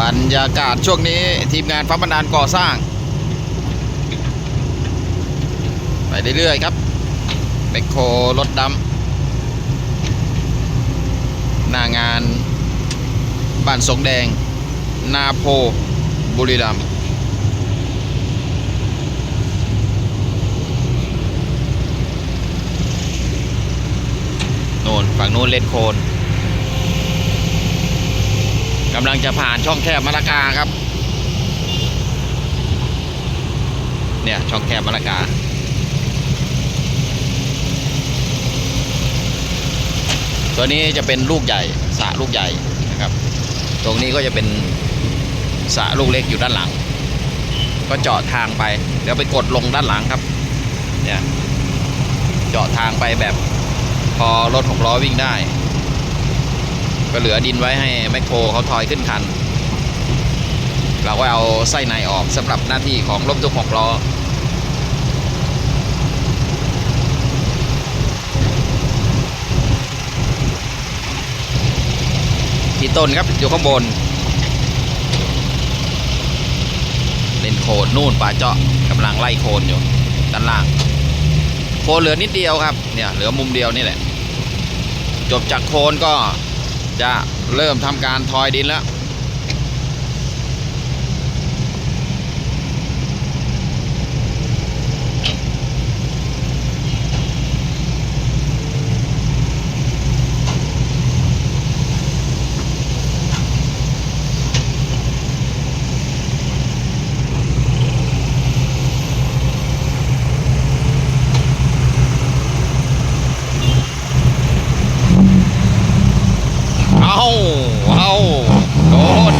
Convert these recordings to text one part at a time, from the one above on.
บรรยากาศช่วงนี้ทีมงานฟ้าบันดาลก่อสร้าง ไปเรื่อยๆครับแมคโครรถดำหน้างานบ้านสงแดง นาโพบุรีรัมย์โน่นฝั่งนู้นเล่นโคน กำลังจะผ่านช่องแคบมะละกาครับ เนี่ยช่องแคบมะละกา ตัวนี้จะเป็นลูกใหญ่สะลูกใหญ่นะครับ ตรงนี้ก็จะเป็นสะลูกเล็กอยู่ด้านหลัง ก็เจาะทางไป เดี๋ยวไปกดลงด้านหลังครับ เนี่ย เจาะทางไปแบบพอรถหกล้อวิ่งได้ ก็เหลือดินไว้ให้แมคโครเขาถอยขึ้นคัน เราก็เอาไส้ในออกสำหรับหน้าที่ของรถบรรทุกหกล้อที่ต้นครับอยู่ข้างบน เล่นโคนนู่นป่าเจาะกำลังไล่โคนอยู่ด้านล่าง โคนเหลือนิดเดียวครับเนี่ยเหลือมุมเดียวนี่แหละ จบจากโคนก็ จะเริ่มทำการทอยดินแล้ว เอาเอาโดน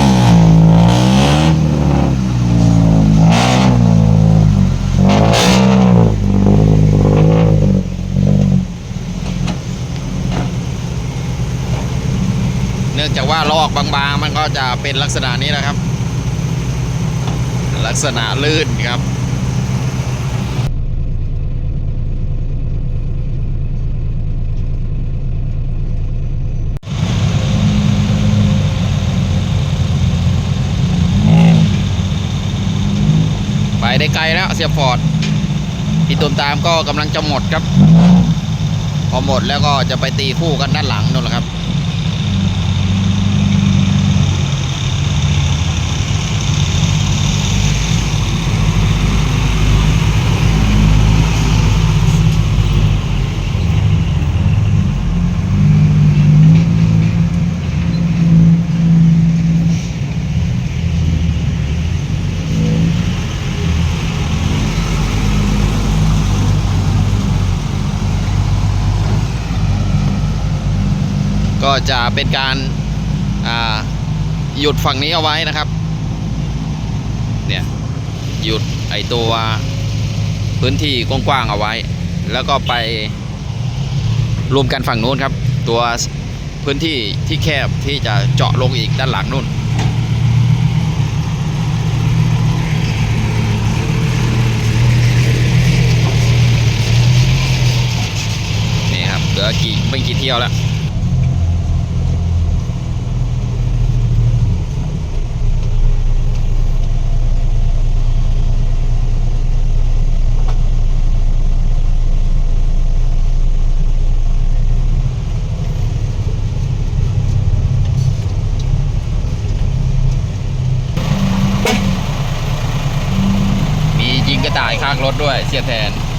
เนื่ องจากว่าลอกบางๆ มันก็จะเป็นลักษณะนี้นะครับ ลักษณะลื่นครับไปได้ไกลแล้วเสียฟอร์ดพี่ตุมตามก็กำลังจะหมดครับ พอหมดแล้วก็จะไปตีคู่กันด้านหลังนู่นแหละครับ ก็จะเป็นการาหยุดฝั่งนี้เอาไว้นะครับ เนี่ย หยุดไอตัวพื้นที่กว้างๆเอาไว้ แล้วก็ไปรวมกันฝั่งนู้นครับ ตัวพื้นที่ที่แคบที่จะเจาะลงอีกด้านหลังนู่นนี่ครับเหลือกี่ไม่กี่เที่ยวแล้ว มียิงกระต่ายข้างรถด้วย เสียแทนน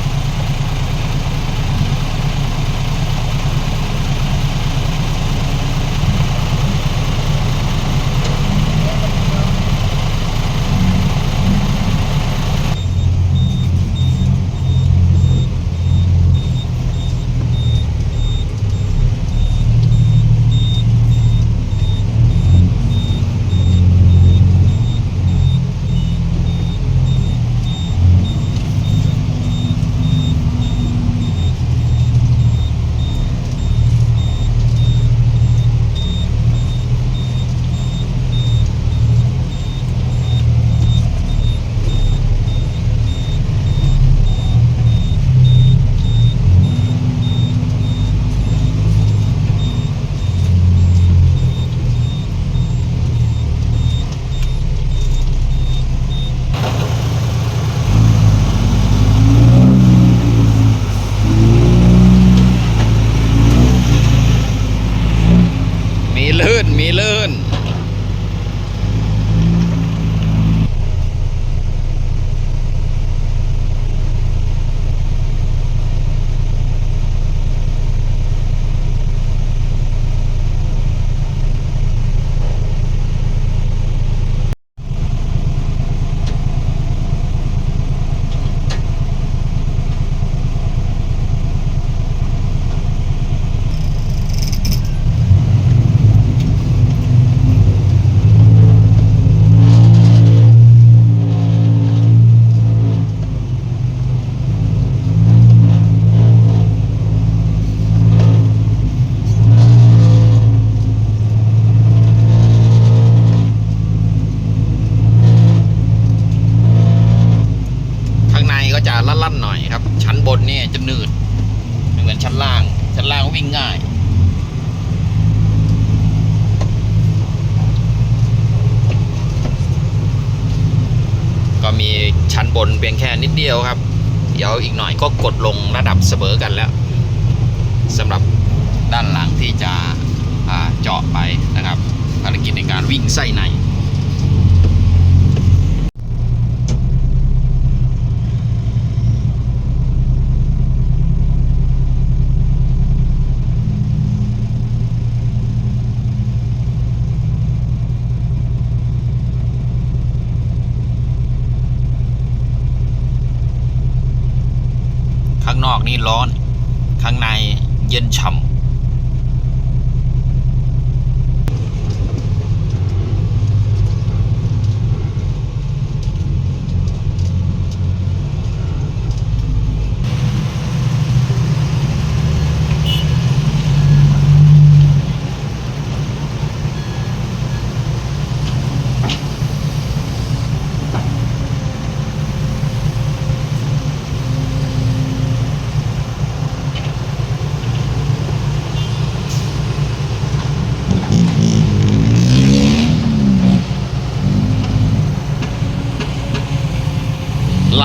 บนเพียงแค่นิดเดียวครับ เดี๋ยวอีกหน่อยก็กดลงระดับเสมอกันแล้วสำหรับด้านหลังที่จะเจาะไปนะครับ ภารกิจในการวิ่งไส้ใน ข้าง นอกนี่ร้อน ข้างในเย็นฉ่ำ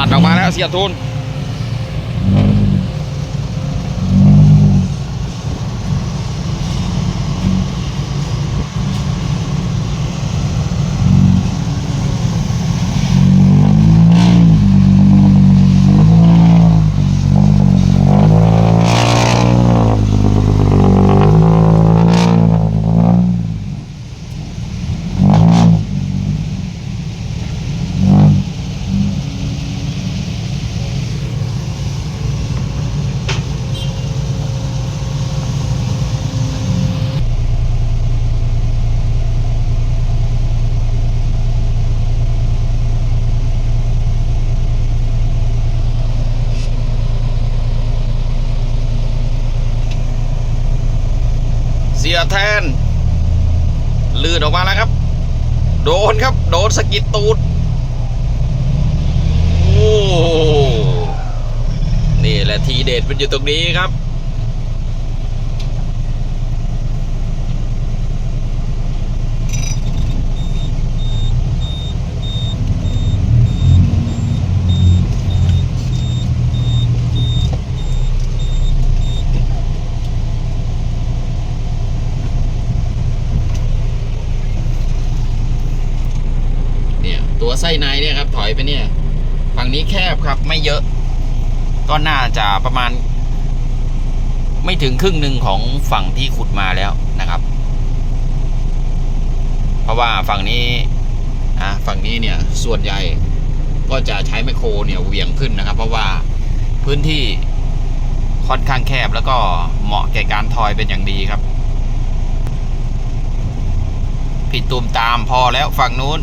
หลัดออกมาแล้วเสียทุน เสียแทน ลื่นออกมาแล้วครับ โดนครับ โดนสกิดตูด โอ้ นี่แหละทีเด็ดมันอยู่ตรงนี้ครับ ไส้ในเนี่ยครับ ถอยไปเนี่ย ฝั่งนี้แคบครับ ไม่เยอะ ก็น่าจะประมาณ ไม่ถึงครึ่งหนึ่งของฝั่งที่ขุดมาแล้วนะครับ เพราะว่าฝั่งนี้อะฝั่งนี้เนี่ยส่วนใหญ่ก็จะใช้ไมโครเนี่ยเหวี่ยงขึ้นนะครับ เพราะว่าพื้นที่ค่อนข้างแคบแล้วก็เหมาะแก่การทอยเป็นอย่างดีครับ ผิดตูมตามพอแล้วฝั่งนู้น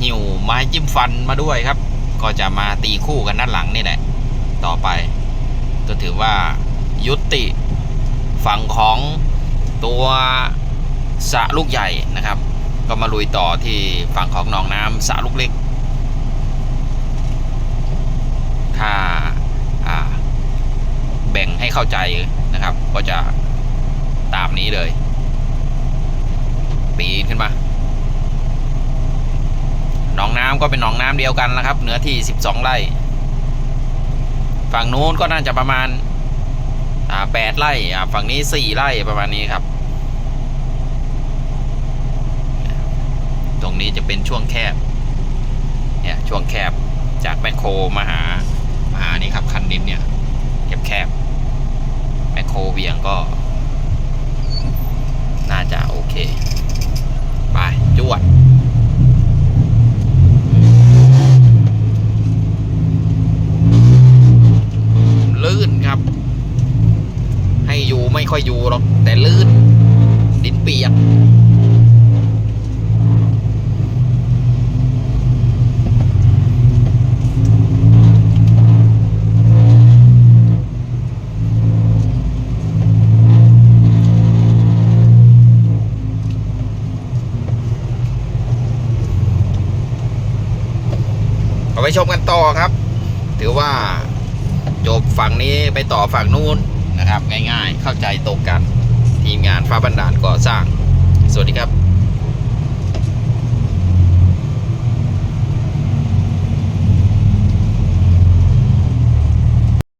หิวไม้จิ้มฟันมาด้วยครับ ก็จะมาตีคู่กันด้านหลังนี่แหละ ต่อไป ก็ถือว่ายุติฝั่งของตัวสระลูกใหญ่นะครับ ก็มาลุยต่อที่ฝั่งของหนองน้ำสระลูกเล็ก ถ้าแบ่งให้เข้าใจนะครับ ก็จะตามนี้เลยปีนขึ้นมา นองน้ำก็เป็นหนองน้ำเดียวกันนะครับ เหนือที่ 12 ไร่ ฝั่งนู้นก็น่าจะประมาณอ่าแปดไร่ฝั่งนี้สี่ไร่ประมาณนี้ครับ ตรงนี้จะเป็นช่วงแคบเนี่ยช่วงแคบจากแมคโครมาหามานี่ครับคันดินเนี่ยแคบแมคโครเวียงก็ น่าจะโอเค ไปจวด ลื่นครับ ให้อยู่ไม่ค่อยอยู่หรอก แต่ลื่น ดินเปียกเอาไปชมกันต่อครับ ถือว่า จบฝั่งนี้ไปต่อฝั่งนู้นนะครับ ง่ายๆ เข้าใจตรงกันทีมงานฟ้าบันดาลก่อสร้าง สวัสดีครับ